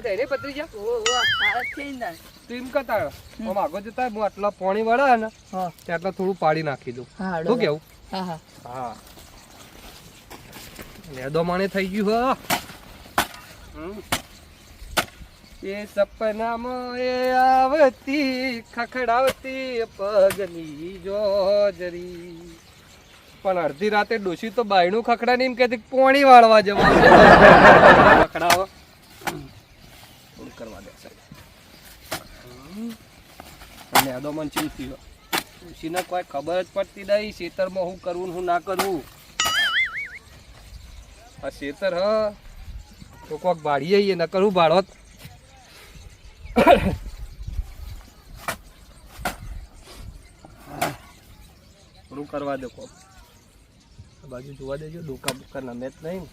હારા થાય ને પત્રીજા ઓ ઓ થઈ ને. તું એમ કતા આમ આગળ જતા હું આટલા પાણી વળા ને હા. થોડું પાડી નાખી દઉં. શું કેવું? હા હા. હા. લેદો માણે થઈ ગયું હો. એ સપનામાં એ આવતી ખખડાવતી પગની જોજરી. પણ અડધી રાતે ડોશી તો બાયણું ખખડા ને એમ કે પોણી વાળવા જવા ખખડાવો. કરવા દે સાહેબ. અને અદો મન ચીમ થયો ડોશીને કોઈ ખબર જ પડતી નહીં ખેતરમાં હું કરવું હું ના કરવું આ ખેતર હ. તો કોક ભાડીએ ન કરવું ભાડોત થોડું કરવા દે કોક. બાજુ જોવા દેજો, ડોકા બુકા નમે જ નહીં.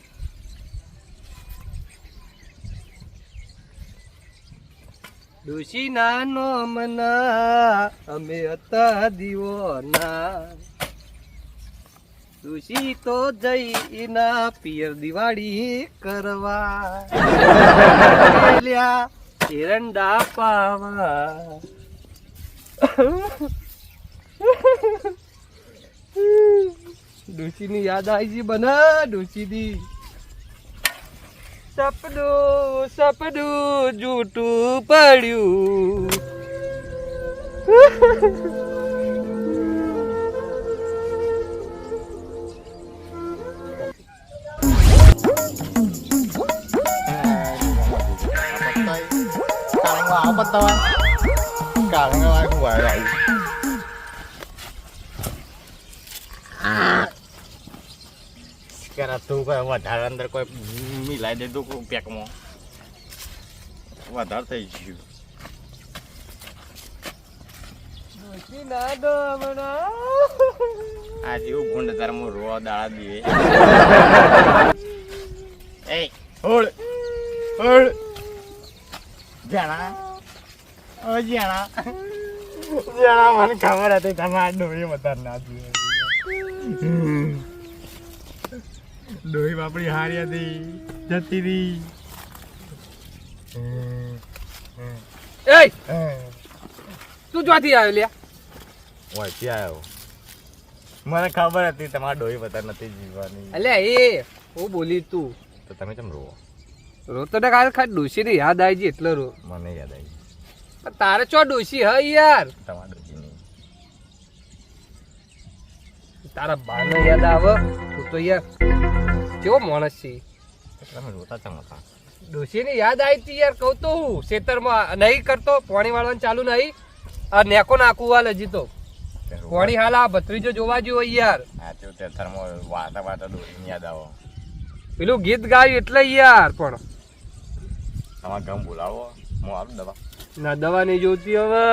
ડોશી નાનો મના, અમે હતા દીવોના. દુષી તો જઈ ના પિયર દિવાળી કરવા. લ્યા એરંડા પાવા. ડોશીની યાદ આવી બના ડોશીની સપનું સપનું જૂઠું પડ્યું કાળંગમાં આવો પત્તા હોય કાળંગમાં કરા તું કોઈ વધારે અંદર કોઈ મિલાઈ દેતું પેકમાં. વધારે થઈ ગયું ડોશી નાનો આ જેવું ગુંડ તાર હું રો દીએ એ હોળ હોળ. જાણા. ઓ જાણા. જાણા મને ખબર હતી તમારે ડોળી વધારે ના જોઈએ ડોહી બાપડી હારી હતી જતી રહી એ તું જોથી આવ્યો લ્યા? વાંચી આવ્યો. મને ખબર હતી તમારે ડોહી વધારે નથી જીવવાની. અલ્યા એ હું બોલી તું. તો તમે કેમ રોવો? રોતો ને કાલ ખાલી ડોસી ને યાદ આવી જી એટલે રો મને યાદ આવી પણ તારે ચો ડોસી હ યાર? તમારા ડોસી નહીં. તારા બાને યાદ આવે તું તો યાર કેવો માણસ છે તમે રોતા ચમ હતા ડોશી ને યાદ આવી હતી યાર કહું તો હું ખેતરમાં નહીં કરતો પાણી વાળવાનું ચાલુ નહીં. આ નેકો નાખું હાલ હજી તો. પાણી હાલ આ ભત્રીજો જોવા જેવો યાર. આ તો થર્મો વાતા વાતા ડોહીની યાદ આવો. પેલું ગીત ગાયું એટલે યાર પણ. તમારા ગમ બોલાવો. હું આવું દવા. ના દવા નહીં જોતી હવે.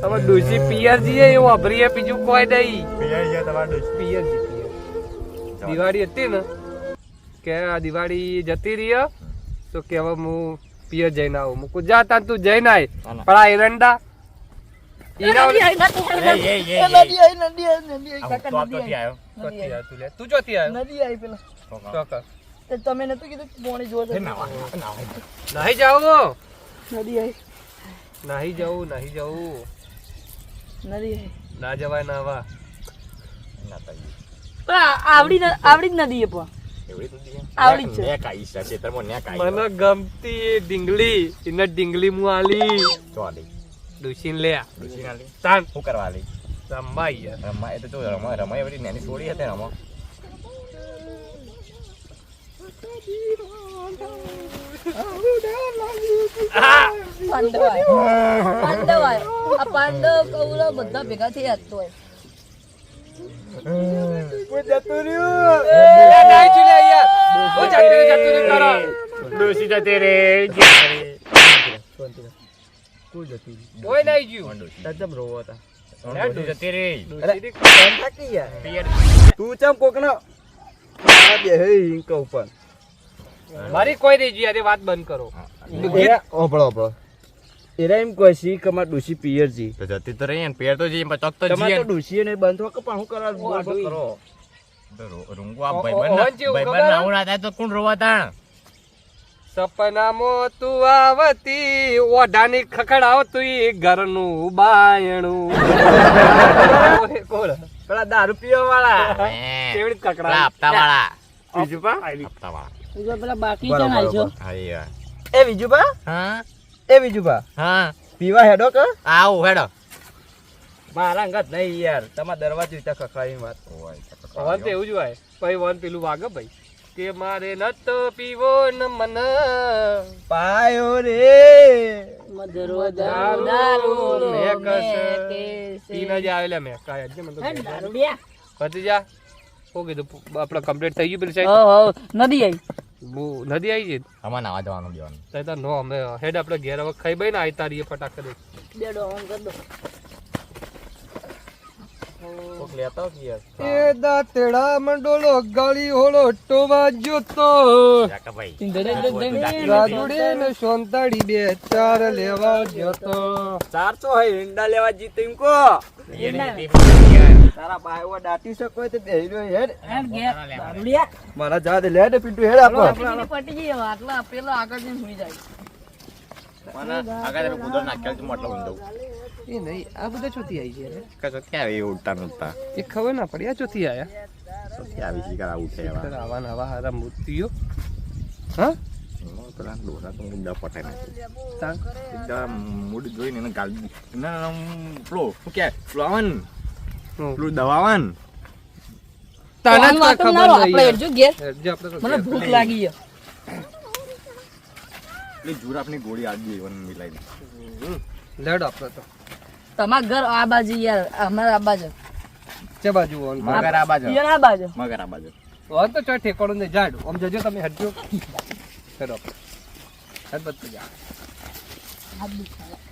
તમે ડોશી પિયર જઈએ એવું અભરીએ બીજું કોઈ નહીં. પિયર ગયા તમારે ડોશી. પિયર જી પિયર દિવાળી હતી ને કે આ દિવાળી જતી રહી તો કે હવે હું પિયર જઈને આવું. હું કહું જા તાન તું જઈને આય. પણ આ એરંડા તો? તો તું. તું તો. તે તમે નતું કીધું પોણી જોવો. નાહી નદી નાહી જવું નહીં જવું. નદી ના જવાય નાવા ના આવડી આવડી જ નદી એ પણ. મને ગમતી ડીંગલી એને ડીંગલી મું આલી. આલી. લે તાન. શું કરવા આલી? રમવા યાર. રમવા એ તો જો રમાય રમાય એવડી નાની છોડી હતી રમવા પાંડવ પાંડવ. આ પાંડવ કૌરવ બધા ભેગા થયા જ તોય. એ નાહી છું લે યાર ઓ જતું રહ્યું, જતું રહ્યું કરો. ડોશી જતી રે કોઈ નાહી ગયું તદ્દમ રોવો હતા જતી રે તું ચમ હે ઇંક ઉપર મારી કોઈ નહીં ગઈ વાત બંધ કરો ઓપળો ઓપળો એરા એમ કહે છે કે અમાર ડોશી પિયર તો જતી તો રહી ને પેર તો જઈએ ચોક તો જઈએ તો ડોશી ને બંધ હોય કે પાહું કરા. કરો રૂંગો આ ભાઈબંધ ભાઈબંધ ના આવું ના થાય તો કોણ રોવા તાણ? સપનામાં તું આવતી ઓઢાની ખખડાવતું ઈ ઘરનું બાયણું કોણ? પેલા દારૂ પીવા વાળા કેવડી રીતે પેલા વાળા હપ્તાવાળા. બીજું પા આયલી. હપ્તાવાળા. બીજો પેલા બાકી બરાબર, છે એ વાત. બીજું પા હા? એ બીજું પા હા. પીવા હેડો કે. આવું હેડો. મારા અંગત નહીં યાર. તમારા દરવાજો વિતા ખખડાવી વાત વન તો એવું જ હોય. પછી વન પેલું વાગે ભાઈ. કે મારે નતો પીવો ન મન. પાયો રે. મધરો દારૂ, મેકસ. પીને જ આવેલા મેં કાંઈ હજી મને તો દારૂડિયા. પતી જા શું કીધું? આપણે કમ્પ્લીટ થઈ ગયું પેલી સાહેબ હો, હો, નદી બહુ નદી આવી છે? અમાર નાવા જવાનું દેવાનું તો તો નો અમે હેડ આપણે ઘેર હવે ખાઈ ભાઈ ને આઈ તારીએ ફટાક દે બેડો ઓન કર દો. ગાળી હોળો ટોવા જોતો. રાજુડી ને સોનતાડી બે ચાર લેવા જોતો. ચાર તો હે ઈંડા લેવા જીત કો તારા બાયવા દાટી શકો તો બેહી રહ્યો હેડ. મારા જા દે લે. ને પિન્ટુ હેડ આપો. પટી ગઈ, આટલા પેલા આગળ જઈને સુઈ જાય. મને આગળ તમે કૂદો નાખ્યા છે મોટલો ઊંધો. એ નહીં આ બધા ચોથી આવી છે કશો ક્યાં આવી ઉડતા એ ખબર ના પડી આ ચોથી આયા. ક્યાં આવી શિકાર ઉઠે એવા. આવા નવા હારા મૂર્તિઓ. હા? પેલા ડોસા તો મુદ્દા પટાઈ નાખ્યું એકદમ મૂડ જોઈને એને ગાલી ના પેલો શું કે. પેલું દવાવાન. તને જ ખબર આપણે મને ભૂખ લાગી છે. એટલે ગોળી આવી વન મિલાઈ હમ. આપણે તો. તમારા ઘર આ બાજુ યાર અમારા આ બાજુ. ચે બાજુ મગર આ બાજુ. ઈયોને આ બાજુ. મગર આ બાજુ. વન તો ચો ઠેકોડું ને જાડ. આમ જજો તમે હટજો જા. હાથ દુખાય.